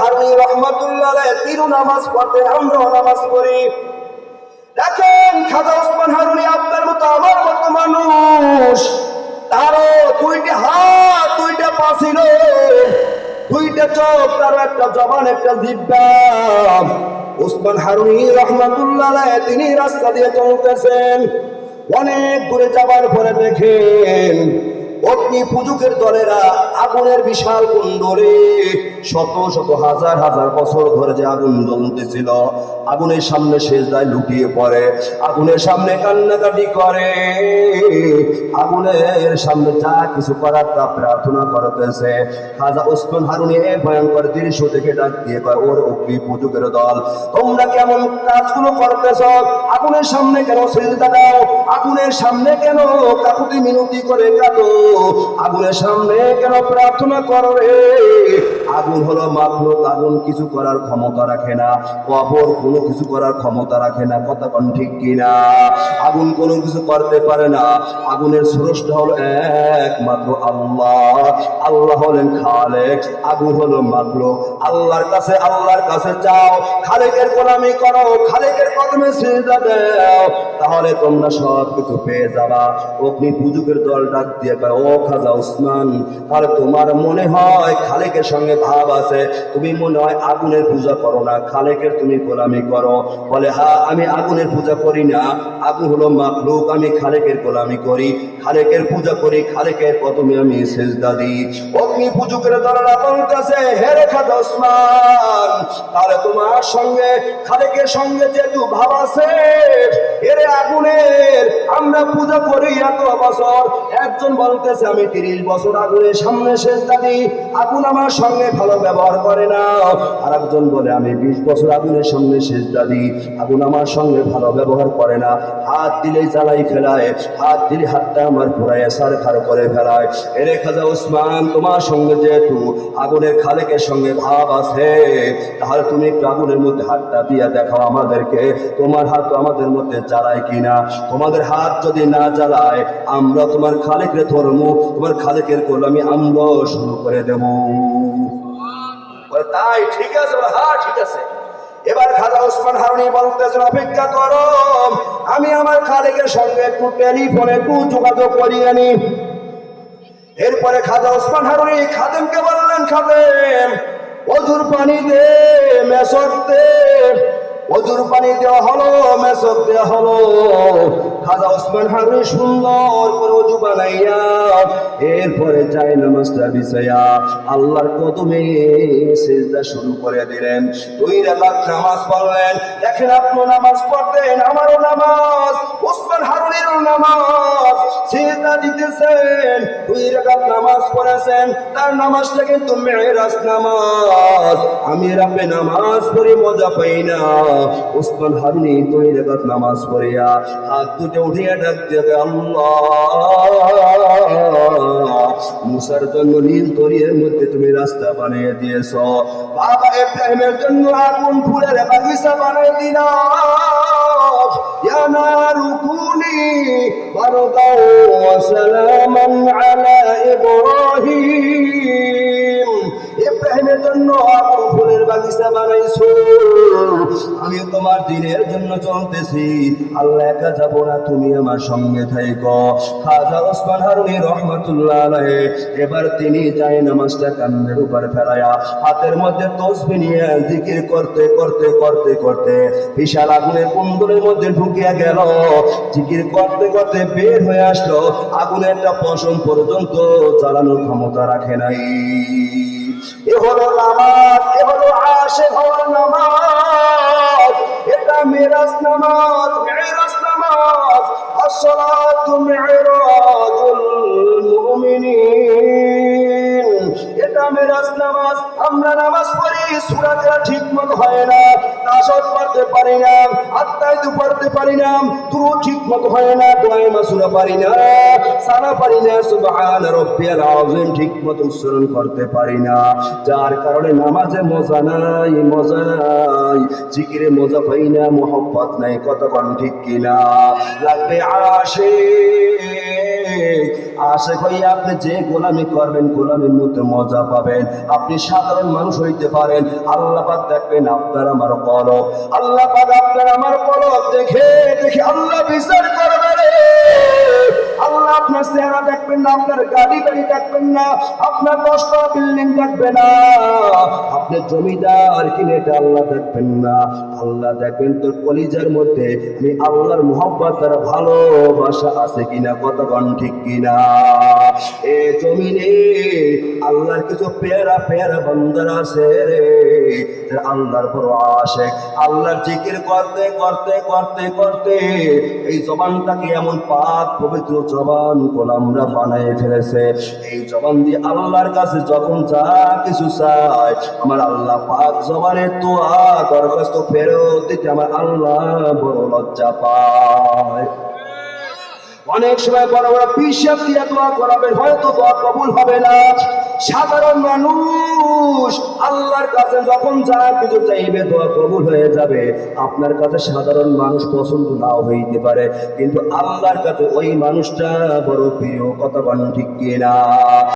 হারুনি তিরু নামাজ আমরাও নামাজ দেখেন হারুনি মতো আমার মানুষ। দুইটা হাত, দুইটা দুইটা একটা জবান, একটা তিনি রাস্তা দিয়ে চলতেছেন। অনেক দূরে যাবার পরে দেখেন অগ্নি পুজুকের দলেরা আগুনের বিশাল কুণ্ডরে শত শত হাজার হাজার বছর ধরে যে আগুন জ্বলতেছিল, আগুনের সামনে শেষ দায় লুটিয়ে পড়ে, আগুনের সামনে কান্নাকাটি করে। আগুনের সামনে যা কিছু করার তা প্রার্থনা করতেছে। খাজা ওসমান হারুনি ভয়ঙ্কর দৃশ্য থেকে ডাক দিয়ে কয়, ওর অগ্নি পুজুকের দল, তোমরা কেমন কাজগুলো করতেছ? আগুনের সামনে কেন সেজদা দাও? আগুনের সামনে কেন কাকুতি মিনতি করে কাঁদো? আগুনের সামনে কেন প্রার্থনা করো রে আগুন হলো মাখলুক আগুন কিছু করার ক্ষমতা রাখে না। কবর কোনো কিছু করার ক্ষমতা রাখে না। কথা কোন ঠিক কিনা? আগুন কোনো কিছু করতে পারে না। আগুনের স্রষ্টা হলো একমাত্র আল্লাহ। আল্লাহ হলেন খালেক। আগুন হলো মাখলুক আল্লাহর কাছে। আল্লাহর কাছে যাও খালেকের গোলামি করো। খালেকের কদমে সিজদা দাও। তাহলে তোমরা সব কিছু পেয়ে যাবা। অগ্নি পুজুকের দল ডাক দিয়ে ও খাজা উসমান, তাহলে তোমার মনে হয় খালেকের সঙ্গে ভাব আছে, তুমি মনে হয় আগুনের পূজা করো না। খালেকের তুমি গোলামি করো। বলে হ্যাঁ আমি আগুনের পূজা করি না। আগুন হলো মাখলুক, আমি খালেকের গোলামি করি। খালেকের পূজা করি, খালেকের প্রথমে আমি সেজদা দিই। অগ্নি পুজুকের দলের আপন কাছে হেরে খাজা উসমান তাহলে তোমার সঙ্গে, খালেকের সঙ্গে যেহেতু ভাব আছে, এর আগুনের আমরা পূজা করি এত বছর। একজন বলতেছে, আমি তিরিশ বছর আগুনের সামনে শেষ দাদি আগুন আমার সঙ্গে ভালো ব্যবহার করে না। আর একজন বলে, আমি বিশ বছর আগুনের সামনে শেষ দাদি আগুন আমার সঙ্গে ভালো ব্যবহার করে না। হাত দিলেই জ্বালাই ফেলায়। হাত দিলে হাতটা আমার ঘোরায় সার খার করে ফেলায়। এরে খাজা উসমান তোমার সঙ্গে যেহেতু আগুনের খালেকের সঙ্গে ভাব আছে, তাহলে তুমি একটু আগুনের মধ্যে হাতটা দিয়ে দেখাও আমাদেরকে। তোমার হাত আমাদের মধ্যে জ্বালায় কিনা? তোমাদের হাত যদি না জ্বালায়, আমরা তোমার খালেকরে ধরমু, তোমার খালেকের গোলামি আমরা শুরু করে দেব। বলে, তাই ঠিক আছে বলে, হ্যাঁ ঠিক আছে। এবার খাজা ওসমান হারুনি বলতেছেন অপেক্ষা করো আমি আমার খালেকের সঙ্গে একটু টেলিফোনে একটু যোগাযোগ করিয়ে নি। এরপরে খাজা ওসমান হারুনি খাদেমকে বললেন খাদেম অজুর পানি দে মেসর দে। অজুর পানি দেওয়া হলো মেসর দেওয়া হলো। খাজা ওসমান হারুনি সুন্দর করে অজু বানাইয়া এরপরে যাই নামাজটা বিষয়া আল্লাহর কদমে সেজদা শুরু করে দিলেন। দুই রাকাত নামাজ পড়লেন। দেখেন আপনি নামাজ পড়তেন, আমারও নামাজ। দিতেছেন দুই নামাজ পড়েছেন, তার নামাজটা কিন্তু মেয়েরাজ নামাজ। আমি রাবে নামাজ পড়ে, মজা পাই না। হারুনি দুই নামাজ পড়িয়া হাত দুটো উঠিয়া ডাক মুসার জন্য নীল দরিয়ার মধ্যে তুমি রাস্তা বানিয়ে দিয়েছ। বাবা ইব্রাহিমের জন্য আগুন ফুলের বাগিচা বানিয়ে দিলাম। কুনি বারদাও ওয়া সালামান আলা ইব্রাহিম। ইব্রাহিমের জন্য আগুন ফুলের বাগিচা বানাইছো। আমি তোমার দিনের জন্য চলতেছি। আল্লাহ একা যাব না, তুমি আমার সঙ্গে থাইকো। খাজা ওসমান হারুনি রহমাতুল্লাহ আলাইহি, এবার তিনি যাই নামাজটা কান্দের উপর ফেলায়া, হাতের মধ্যে তসবি নিয়ে জিকির করতে করতে করতে করতে বিশাল আগুনের কুণ্ডলের মধ্যে ঢুকিয়া গেল। জিকির করতে করতে বের হয়ে আসলো। আগুনের একটা পশম পর্যন্ত চালানোর ক্ষমতা রাখে নাই। এ হলো নামাজ, এ হলো নামাজ, আমরা নামাজ পড়ি মতো হয় না পড়তে পারি না, আত্মায় পড়তে পারি না তুরু হয় না, দোয়ায় মাসুরা পারি না সারা পারি না রাব্বিয়াল উচ্চারণ করতে পারি না। যার কারণে নামাজে মজা নাই, মজা জিকিরে মজা পাই না, মোহব্বত নাই, কতক্ষণ ঠিক কিনা? লাগবে আশিক আশেক হইয়া আপনি যে গোলামি করবেন, গোলামির মধ্যে মজা পাবেন। আপনি সাধারণ মানুষ হইতে পারেন। আল্লাহ দেখবেন আপনার আমার কলব। আল্লাহ আপনার আমার কলব দেখে দেখে আল্লাহ বিচার করবে রে আল্লাহ আপনার চেহারা দেখবেন না, আপনার গাড়ি বাড়ি দেখবেন না, আপনার দশটা বিল্ডিং দেখবে না। আপনি জমিদার কিনে আল্লাহ দেখবেন না। আল্লাহ দেখবেন তোর কলিজার মধ্যে আমি আল্লাহর মোহাম্মত তার ভালোবাসা আছে কিনা কতক্ষণ ঠিক কিনা? কিছু পেয়ারা পেয়ারা বন্দর আছে রে। আল্লাহর বড় আশেক। আল্লাহর জিকির করতে করতে করতে করতে এই জবানটাকে এমন পাক পবিত্র জবান গোলামরা বানায় ফেলেছে। এই জবান দিয়ে আল্লাহর কাছে যখন যা কিছু চায়, আমার আল্লাহ পাক জবানের তোয়া দরখাস্ত ফেরত দিতে আমার আল্লাহ বড় লজ্জা পায়। অনেক সময় বড় বড় পিসাব দিয়ে দোয়া করাবেন হয়তো দোয়া কবুল হবে না। সাধারণ মানুষ, আল্লাহর কাছে যখন যা কিছু চাইবে দোয়া কবুল হয়ে যাবে। আপনার কাছে সাধারণ মানুষ পছন্দ নাও হইতে পারে, কিন্তু আল্লাহর কাছে ওই মানুষটা বড় প্রিয়, কথা ঠিক কিনা?